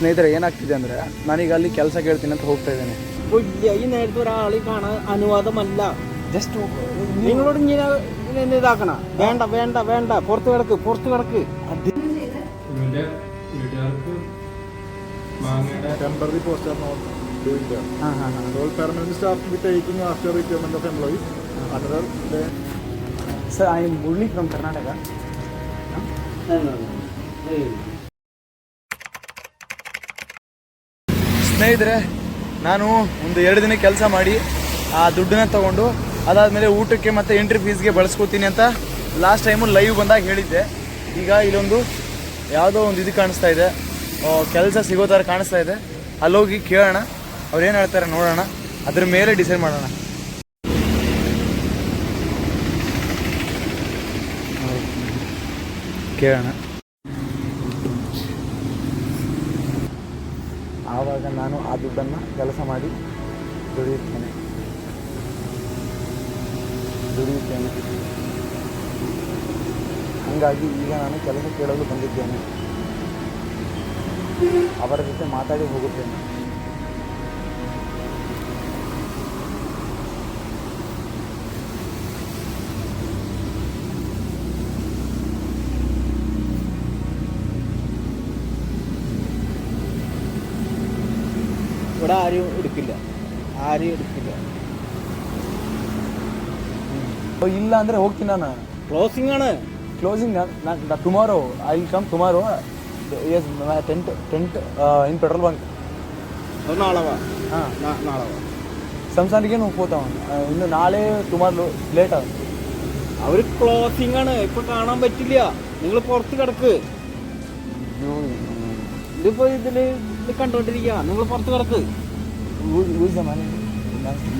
ಸ್ನೇಹಿತರೆ ಏನಾಗ್ತಿದೆ ಅಂದರೆ ನಾನೀಗ ಅಲ್ಲಿ ಕೆಲಸ ಕೇಳ್ತೀನಿ ಅಂತ ಹೋಗ್ತಾ ಇದ್ದೇನೆ. ഈ നേരത്തെ ഒരാളെ കാണാൻ അനുവാദമല്ല ജസ്റ്റ് നിങ്ങളോട് ഇങ്ങനെ ഇങ്ങനെ ഇതാക്കണ വേണ്ട വേണ്ട വേണ്ട പുറത്ത് കിടക്ക് പുറത്ത് കിടക്ക് temporary post are not doing that all permanent staff with taking after recruitment of employee another they sir I am Murali from Karnataka ಸ್ನೇಹಿತರೆ, ನಾನು ಒಂದು ಎರಡು ದಿನ ಕೆಲಸ ಮಾಡಿ ಆ ದುಡ್ಡನ್ನ ತಗೊಂಡು, ಅದಾದಮೇಲೆ ಊಟಕ್ಕೆ ಮತ್ತೆ ಎಂಟ್ರಿ ಫೀಸ್ಗೆ ಬಳಸ್ಕೋತೀನಿ ಅಂತ ಲಾಸ್ಟ್ ಟೈಮು ಲೈವ್ ಬಂದಾಗ ಹೇಳಿದ್ದೆ. ಈಗ ಇಲ್ಲೊಂದು ಯಾವುದೋ ಒಂದು ಇದು ಕಾಣಿಸ್ತಾ ಇದೆ. ಕೆಲಸ ಸಿಗೋ ಥರ ಕಾಣಿಸ್ತಾ ಇದೆ. ಅಲ್ಲೋಗಿ ಕೇಳೋಣ. ಅವ್ರು ಏನು ಹೇಳ್ತಾರೆ ನೋಡೋಣ. ಅದ್ರ ಮೇಲೆ ಡಿಸೈಡ್ ಮಾಡೋಣ. ಕೇಳೋಣ. ಆವಾಗ ನಾನು ಆ ದುಡ್ಡನ್ನು ಕೆಲಸ ಮಾಡಿ ದುಡಿಯುತ್ತೇನೆ. ದುಡಿಯುತ್ತೇನೆ. ಹಾಗಾಗಿ ಈಗ ನಾನು ಕೆಲಸ ಕೇಳಲು ಬಂದಿದ್ದೇನೆ. ಅವರ ಜೊತೆ ಮಾತಾಡಿ ಹೋಗುತ್ತೇನೆ. ഇവിടെ ആരും എടുക്കില്ല ആരും എടുക്കില്ല ಇಲ್ಲ ಅಂದರೆ ಹೋಗ್ತೀನಿ ನಾನು ക്ലോസിംഗ് ആണ് closing tomorrow I will come tomorrow yes tent tent in petrol bunk അത് നാളെ വാ ಹಾಂ നാ- നാളെ വാ ಸಂಸಾರಿಗೆ ನಾವು ಹೋಗ್ತಾವ ಇನ್ನು ನಾಳೆ ಟುಮಾರೋ ಲೇಟ್ ಆಗುತ್ತೆ അവര് ക്ലോസിംഗ് ആണ് ഇപ്പൊ കാണാൻ പറ്റില്ല നിങ്ങൾ പുറത്ത് കിടക്ക് ഇതിപ്പോ ഇതില് ഇത് കണ്ടോണ്ടിരിക്കുക നിങ്ങൾ പുറത്ത് കിടക്ക് ಯೂಸ್ ಮನೆ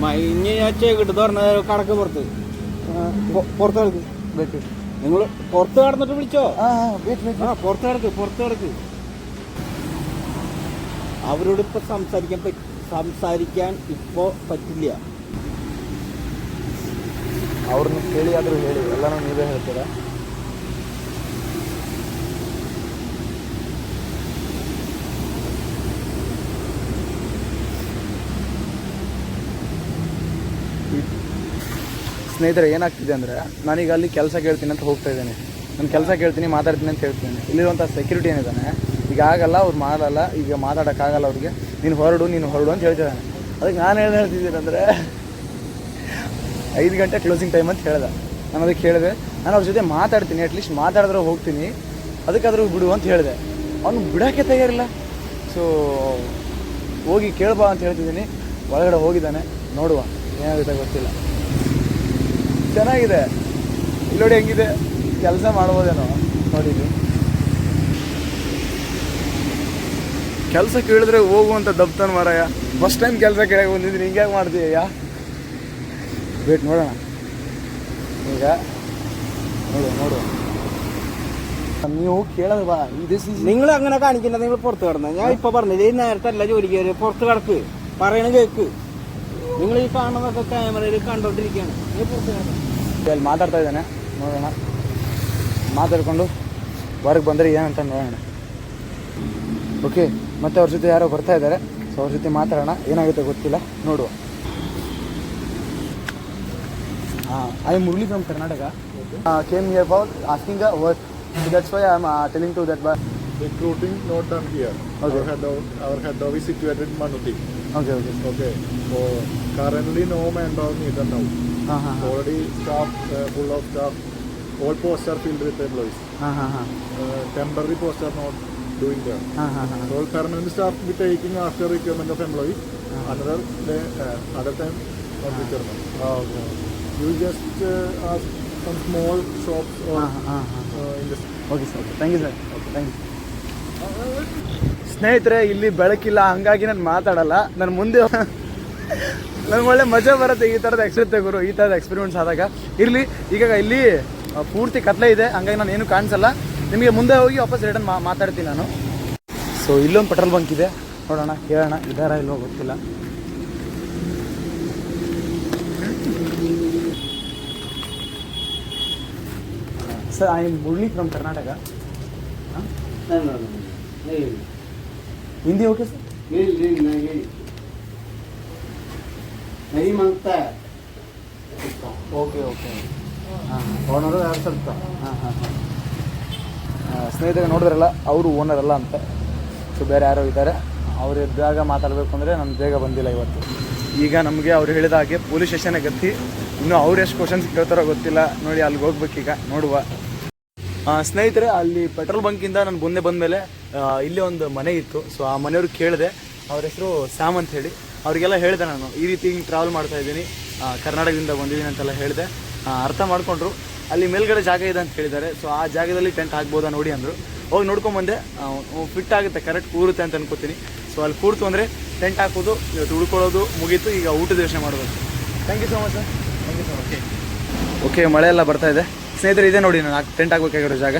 മഞ്ഞ ഞാൻ ചേക്കിട്ട് തുറന്ന കടക്ക് പുറത്ത് പൊ- പുറത്ത് കിടക്ക് ಬೇಕು നിങ്ങൾ പുറത്ത് കടന്നിട്ട് വിളിച്ചോ ಹಾಂ ಹಾಂ ವೇಟ್ ವೇಟ್ ആ പുറത്ത് കിടക്ക് പുറത്ത് കിടക്ക് അവരോട് ഇപ്പൊ സംസാരിക്കാൻ പറ്റ- സംസാരിക്കാൻ ഇപ്പോ പറ്റില്ല ಅವ್ರನ್ನ ಕೇಳಿ ಆದರೂ ಹೇಳಿ ಎಲ್ಲನೂ ನೀವೇ ಹೇಳ್ತೀರಾ ಸ್ನೇಹಿತರೆ, ಏನಾಗ್ತಿದೆ ಅಂದರೆ ನಾನೀಗ ಅಲ್ಲಿ ಕೆಲಸ ಕೇಳ್ತೀನಿ ಅಂತ ಹೋಗ್ತಾ ಇದ್ದೇನೆ. ನಾನು ಕೆಲಸ ಕೇಳ್ತೀನಿ, ಮಾತಾಡ್ತೀನಿ ಅಂತ ಹೇಳ್ತೀನಿ. ಇಲ್ಲಿರುವಂಥ ಸೆಕ್ಯೂರಿಟಿ ಏನಿದ್ದಾನೆ, ಈಗ ಆಗಲ್ಲ, ಅವ್ರು ಮಾಡಲ್ಲ, ಈಗ ಮಾತಾಡೋಕ್ಕಾಗಲ್ಲ ಅವ್ರಿಗೆ. ನೀನು ಹೊರಡು ನೀನು ಹೊರಡು ಅಂತ ಹೇಳ್ತಿದ್ದಾನೆ. ಅದಕ್ಕೆ ನಾನು ಏನು ಹೇಳ್ತಿದ್ದೀನಿ ಅಂದರೆ, ಐದು ಗಂಟೆ ಕ್ಲೋಸಿಂಗ್ ಟೈಮ್ ಅಂತ ಹೇಳ್ದೆ. ನಾನು ಅದಕ್ಕೆ ಹೇಳಿದೆ, ನಾನು ಅವ್ರ ಜೊತೆ ಮಾತಾಡ್ತೀನಿ ಅಟ್ಲೀಸ್ಟ್ ಮಾತಾಡಿದ್ರೆ ಹೋಗ್ತೀನಿ. ಅದಕ್ಕಾದ್ರೂ ಬಿಡು ಅಂತ ಹೇಳಿದೆ. ಅವನು ಬಿಡೋಕ್ಕೆ ತಯಾರಿಲ್ಲ. ಸೊ ಹೋಗಿ ಕೇಳ್ಬಾ ಅಂತ ಹೇಳ್ತಿದ್ದೀನಿ. ಒಳಗಡೆ ಹೋಗಿದ್ದಾನೆ, ನೋಡುವ. ಏನಾಗುತ್ತೆ ಗೊತ್ತಿಲ್ಲ. ಚೆನ್ನಾಗಿದೆ ಇಲ್ಲಿ ನೋಡಿ ಹೆಂಗಿದೆ ಕೆಲಸ ಮಾಡ್ಬೋದೇನೋ ನೋಡಿದ್ವಿ ಕೆಲಸ ಕೇಳಿದ್ರೆ ಹೋಗುವಂತ ದಬ್ತಾನ ಮಾರಾಯ ಫಸ್ಟ್ ಟೈಮ್ ಕೆಲಸ ಕೇಳಕ್ಕೆ ಬಂದಿದ್ದೀನಿ ಹಿಂಗ್ಯಾಕೆ ಮಾಡ್ತೀಯ ವೇಟ್ ನೋಡೋಣ ಈಗ ನೋಡು ನೋಡು ನೀವು ಕೇಳೋದು ಬಾ ದಿಸ್ ಈಸ್ നിങ്ങൾ അങ്ങനെ കാണിക്കണ്ട നിങ്ങൾ പുറത്ത് കിടന്ന ഞാൻ ഇപ്പൊ പറഞ്ഞത് ഈ നേരത്തെ അല്ല ജോലിക്ക് കയറി പുറത്ത് കിടക്ക് പറയണ കേക്ക് നിങ്ങൾ ഈ കാണുന്നതൊക്കെ ക്യാമറയിൽ കണ്ടോണ്ടിരിക്കുകയാണ് നീ പുറത്ത് കിടക്കണം ಅಲ್ಲಿ ಮಾತಾಡ್ತಾ ಇದ್ದಾನೆ ನೋಡೋಣ ಮಾತಾಡ್ಕೊಂಡು ಹೊರಗೆ ಬಂದರೆ ಏನಂತ ನೋಡೋಣ ಓಕೆ ಮತ್ತೆ ಅವ್ರ ಜೊತೆ ಯಾರೋ ಬರ್ತಾ ಇದ್ದಾರೆ ಸೊ ಅವ್ರ ಜೊತೆ ಮಾತಾಡೋಣ ಏನಾಗುತ್ತೆ ಗೊತ್ತಿಲ್ಲ ನೋಡುವ ಹಾಂ I Murali from Karnataka came here about asking work that's why I am telling to that ಬಾ recruiting not done here. Okay. Our head, of, our head office situated in Manuti. Okay okay okay. അപ്പോൾ current no man power need ഉണ്ടാവും already staff full of staff all post are field with employees temporary post are not doing there all permanent staff be taking after requirement of employee another other time of requirement you just are some small shops or industry okay sir. Thank you sir thank you ಸ್ನೇಹಿತರೆ, ಇಲ್ಲಿ ಬೆಳಕಿಲ್ಲ, ಹಂಗಾಗಿ ನಾನು ಮಾತಾಡಲ್ಲ. ನಾನು ಮುಂದೆ ನನಗೆ ಒಳ್ಳೆ ಮಜಾ ಬರುತ್ತೆ ಈ ಥರದ ಎಕ್ಸ್ಪೀರಿಯನ್ಸ್ ಗುರು ಈ ಥರದ ಎಕ್ಸ್ಪೀರಿಮೆಂಟ್ಸ್ ಆದಾಗ. ಇರಲಿ, ಈಗ ಇಲ್ಲಿ ಪೂರ್ತಿ ಕತ್ಲೆ ಇದೆ, ಹಂಗಾಗಿ ನಾನು ಏನು ಕಾಣಿಸಲ್ಲ. ನಿಮಗೆ ಮುಂದೆ ಹೋಗಿ ವಾಪಸ್ ರಿಟರ್ನ್ ಮಾತಾಡ್ತೀನಿ ನಾನು. ಸೊ ಇಲ್ಲೊಂದು ಪೆಟ್ರೋಲ್ ಬಂಕ್ ಇದೆ. ನೋಡೋಣ, ಕೇಳೋಣ, ಇದಾರ ಇಲ್ವೋ ಗೊತ್ತಿಲ್ಲ. Sir I am Murali from Karnataka Hindi okay sir? ಹೇಳಿ ನಾನು ಹೇಳಿ. ನೈಮ್ ಅಂತ. Okay okay. ಹಾಂ ಓನರು ಯಾರು ಸ್ವಲ್ಪ ಹಾಂ ಹಾಂ ಹಾಂ. ಸ್ನೇಹಿತರೆ ನೋಡಿದ್ರಲ್ಲ ಅವರು ಓನರ್ ಅಲ್ಲ ಅಂತ. ಸೊ ಬೇರೆ ಯಾರೋ ಇದ್ದಾರೆ. ಅವ್ರು ಇದ್ದಾಗ ಮಾತಾಡಬೇಕು ಅಂದರೆ ನಾನು ಬೇಗ ಬಂದಿಲ್ಲ ಇವತ್ತು. ಈಗ ನಮಗೆ ಅವ್ರು ಹೇಳಿದ ಹಾಗೆ ಪೊಲೀಸ್ ಸ್ಟೇಷನ್ಗೆ ಗತ್ತಿ ಇನ್ನೂ ಅವ್ರು ಎಷ್ಟು ಕ್ವಶನ್ಸ್ ಕೇಳ್ತಾರೋ ಗೊತ್ತಿಲ್ಲ. ನೋಡಿ ಅಲ್ಲಿಗೆ ಹೋಗ್ಬೇಕೀಗ. ನೋಡುವ. ಸ್ನೇಹಿತರೆ ಅಲ್ಲಿ ಪೆಟ್ರೋಲ್ ಬಂಕಿಂದ ನಾನು ಮುಂದೆ ಬಂದಮೇಲೆ ಇಲ್ಲೇ ಒಂದು ಮನೆ ಇತ್ತು. ಸೊ ಆ ಮನೆಯವ್ರು ಕೇಳಿದೆ. ಅವ್ರ ಹೆಸರು ಸ್ಯಾಮ್ ಅಂತ ಹೇಳಿ. ಅವರಿಗೆಲ್ಲ ಹೇಳಿದೆ ನಾನು ಈ ರೀತಿ ಹಿಂಗೆ ಟ್ರಾವೆಲ್ ಮಾಡ್ತಾ ಇದ್ದೀನಿ. ಕರ್ನಾಟಕದಿಂದ ಬಂದಿದ್ದೀನಿ ಅಂತೆಲ್ಲ ಹೇಳಿದೆ. ಅರ್ಥ ಮಾಡಿಕೊಂಡ್ರು. ಅಲ್ಲಿ ಮೇಲ್ಗಡೆ ಜಾಗ ಇದೆ ಅಂತ ಹೇಳಿದ್ದಾರೆ. ಸೊ ಆ ಜಾಗದಲ್ಲಿ ಟೆಂಟ್ ಹಾಕ್ಬೋದಾ ನೋಡಿ ಅಂದರು. ಹೋಗಿ ನೋಡ್ಕೊಂಬಂದೆ ಫಿಟ್ ಆಗುತ್ತೆ ಕರೆಕ್ಟ್ ಕೂರುತ್ತೆ ಅಂತ ಅನ್ಕೋತೀನಿ. ಸೊ ಅಲ್ಲಿ ಕೂರ್ತು ಅಂದರೆ ಟೆಂಟ್ ಹಾಕೋದು ಇವತ್ತು ಉಳ್ಕೊಳ್ಳೋದು ಮುಗೀತು. ಈಗ ಊಟದ ಯೋಚನೆ ಮಾಡಬೇಕು. Thank you so much sir thank you sir okay okay ಮಳೆ ಎಲ್ಲ ಬರ್ತಾ ಇದೆ. ಸ್ನೇಹಿತರೆ, ಇದೆ ನೋಡಿ ನಾನು ಟೆಂಟ್ ಹಾಕ್ಬೇಕಾಗಿರೋ ಜಾಗ.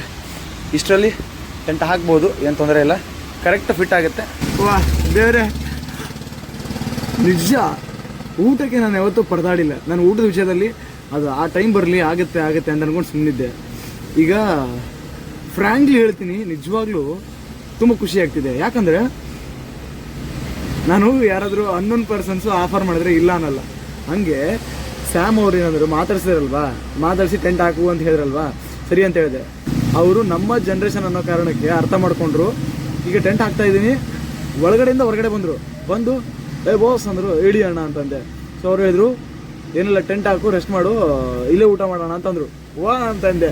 ಇಷ್ಟರಲ್ಲಿ ಟೆಂಟ್ ಹಾಕ್ಬೋದು, ಏನು ತೊಂದರೆ ಇಲ್ಲ. ಕರೆಕ್ಟ್ ಫಿಟ್ ಆಗುತ್ತೆ. ವಾ, ಬೇರೆ. ನಿಜ. ಊಟಕ್ಕೆ ನಾನು ಯಾವತ್ತೂ ಪರದಾಡಿಲ್ಲ. ನಾನು ಊಟದ ವಿಷಯದಲ್ಲಿ ಅದು ಆ ಟೈಮ್ ಬರಲಿ, ಆಗುತ್ತೆ ಆಗುತ್ತೆ ಅಂತ ಅನ್ಕೊಂಡು ಸುಮ್ಮನಿದ್ದೆ ಈಗ ಫ್ರ್ಯಾಂಕ್ಲಿ ಹೇಳ್ತೀನಿ, ನಿಜವಾಗ್ಲೂ ತುಂಬ ಖುಷಿ ಆಗ್ತಿದೆ. ಯಾಕಂದರೆ ನಾನು ಯಾರಾದರೂ ಹನ್ನೊಂದು ಪರ್ಸನ್ಸು ಆಫರ್ ಮಾಡಿದ್ರೆ ಇಲ್ಲ ಅನ್ನಲ್ಲ. ಹಂಗೆ ಸ್ಯಾಮ್ ಅವ್ರು ಏನಂದ್ರು ಮಾತಾಡ್ಸಿದ್ರಲ್ವಾ? ಮಾತಾಡಿಸಿ ಟೆಂಟ್ ಹಾಕು ಅಂತ ಹೇಳಿದ್ರಲ್ವಾ? ಸರಿ ಅಂತ ಹೇಳಿದೆ. ಅವರು ನಮ್ಮ ಜನ್ರೇಷನ್ ಅನ್ನೋ ಕಾರಣಕ್ಕೆ ಅರ್ಥ ಮಾಡಿಕೊಂಡ್ರು. ಈಗ ಟೆಂಟ್ ಹಾಕ್ತಾ ಇದ್ದೀನಿ. ಒಳಗಡೆಯಿಂದ ಹೊರಗಡೆ ಬಂದರು. ಬಂದು, ಏ ಬಾಸ್ ಅಂದರು. ಇಡಿ ಅಣ್ಣ ಅಂತಂದೆ. ಸೊ ಅವ್ರು ಹೇಳಿದ್ರು, ಏನಿಲ್ಲ, ಟೆಂಟ್ ಹಾಕು ರೆಸ್ಟ್ ಮಾಡು. ಇಲ್ಲೇ ಊಟ ಮಾಡೋಣ ಅಂತಂದರು. ವಾ ಅಂತಂದೆ.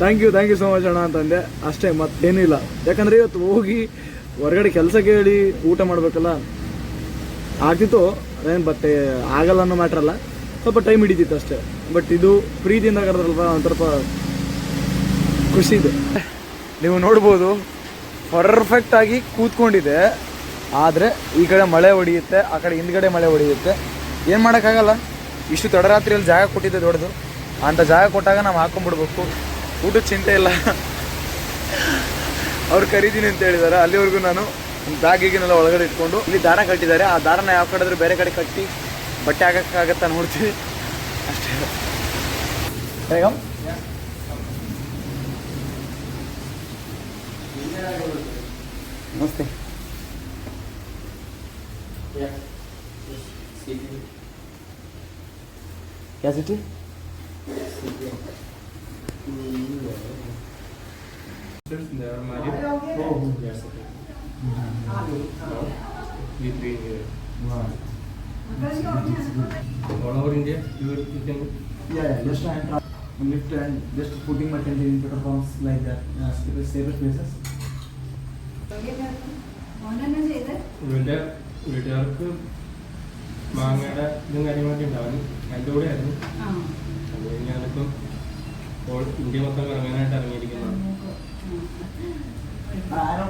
Thank you thank you so much ಅಣ್ಣ ಅಂತಂದೆ. ಅಷ್ಟೇ, ಮತ್ತೇನೂ ಇಲ್ಲ. ಯಾಕಂದರೆ ಇವತ್ತು ಹೋಗಿ ಹೊರಗಡೆ ಕೆಲಸ ಕೇಳಿ ಊಟ ಮಾಡಬೇಕಲ್ಲ. ಆಗ್ತಿತ್ತು. ಏನು ಬಟ್ ಆಗಲ್ಲ ಅನ್ನೋ ಮ್ಯಾಟ್ರಲ್ಲ ಸ್ವಲ್ಪ ಟೈಮ್ ಹಿಡಿತಿತ್ತು ಅಷ್ಟೇ. ಬಟ್ ಇದು ಪ್ರೀತಿಯಿಂದ ಕರೆದ್ರಲ್ವ ಒಂದು ಸ್ವಲ್ಪ ಖುಷಿ ಇದೆ. ನೀವು ನೋಡ್ಬೋದು ಪರ್ಫೆಕ್ಟ್ ಆಗಿ ಕೂತ್ಕೊಂಡಿದೆ. ಆದರೆ ಈ ಕಡೆ ಮಳೆ ಹೊಡೆಯುತ್ತೆ ಆ ಕಡೆ ಹಿಂದ್ಗಡೆ ಮಳೆ ಹೊಡೆಯುತ್ತೆ ಏನು ಮಾಡೋಕ್ಕಾಗಲ್ಲ? ಇಷ್ಟು ತಡರಾತ್ರಿಯಲ್ಲಿ ಜಾಗ ಕೊಟ್ಟಿದ್ದೆ ದೊಡ್ಡದು. ಅಂಥ ಜಾಗ ಕೊಟ್ಟಾಗ ನಾವು ಹಾಕೊಂಡ್ಬಿಡ್ಬೇಕು. ಊಟದ ಚಿಂತೆ ಇಲ್ಲ. ಅವ್ರು ಕರೀತೀನಿ ಅಂತ ಹೇಳಿದ್ದಾರೆ ಅಲ್ಲಿವರೆಗೂ ನಾನು ಬ್ಯಾಗಿಗೆನೆಲ್ಲ ಒಳಗಡೆ ಇಟ್ಕೊಂಡು, ಇಲ್ಲಿ ದಾರ ಕಟ್ಟಿದ್ದಾರೆ. ಆ ದಾರನ ಯಾವ ಕಡೆ ಬೇರೆ ಕಡೆ ಕಟ್ಟಿ ಬಟ್ಟೆ ಹಾಕಕ್ಕಾಗತ್ತಾ ನೋಡ್ತೀವಿ ಅಷ್ಟೇ ಬೇಗಂ ನಮಸ್ತೆ क्या city They All over India, you will- you can. Yeah, yeah, just I am tra- lift and just putting my tent in pumps like that. Uh, safer- safer places. ഇവന്റെ വീട്ടുകാർക്ക് മാങ്ങയുടെ ഇതും കാര്യങ്ങളൊക്കെ ഉണ്ടാവും അതിന്റെ കൂടെ ആയിരുന്നു അത് ഞാനിപ്പം ഓൾ ഇന്ത്യ മൊത്തം ഇറങ്ങാനായിട്ട് ഇറങ്ങിയിരിക്കുന്നതാണ്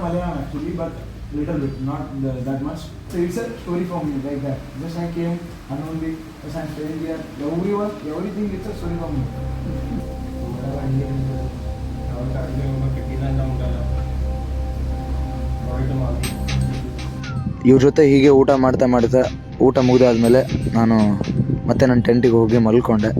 Malayalam actually, but little bit, not the, that much. So it's a story for me, like that. Just I came, unknownly, just I'm staying here. Everyone, everything is a story for me. ಇವ್ರ ಜೊತೆ ಹೀಗೆ ಊಟ ಮಾಡ್ತಾ ಮಾಡ್ತಾ ಊಟ ಮುಗಿದಾದ್ಮೇಲೆ ನಾನು ಮತ್ತೆ ನನ್ನ ಟೆಂಟಿಗೆ ಹೋಗಿ ಮಲ್ಕೊಂಡೆ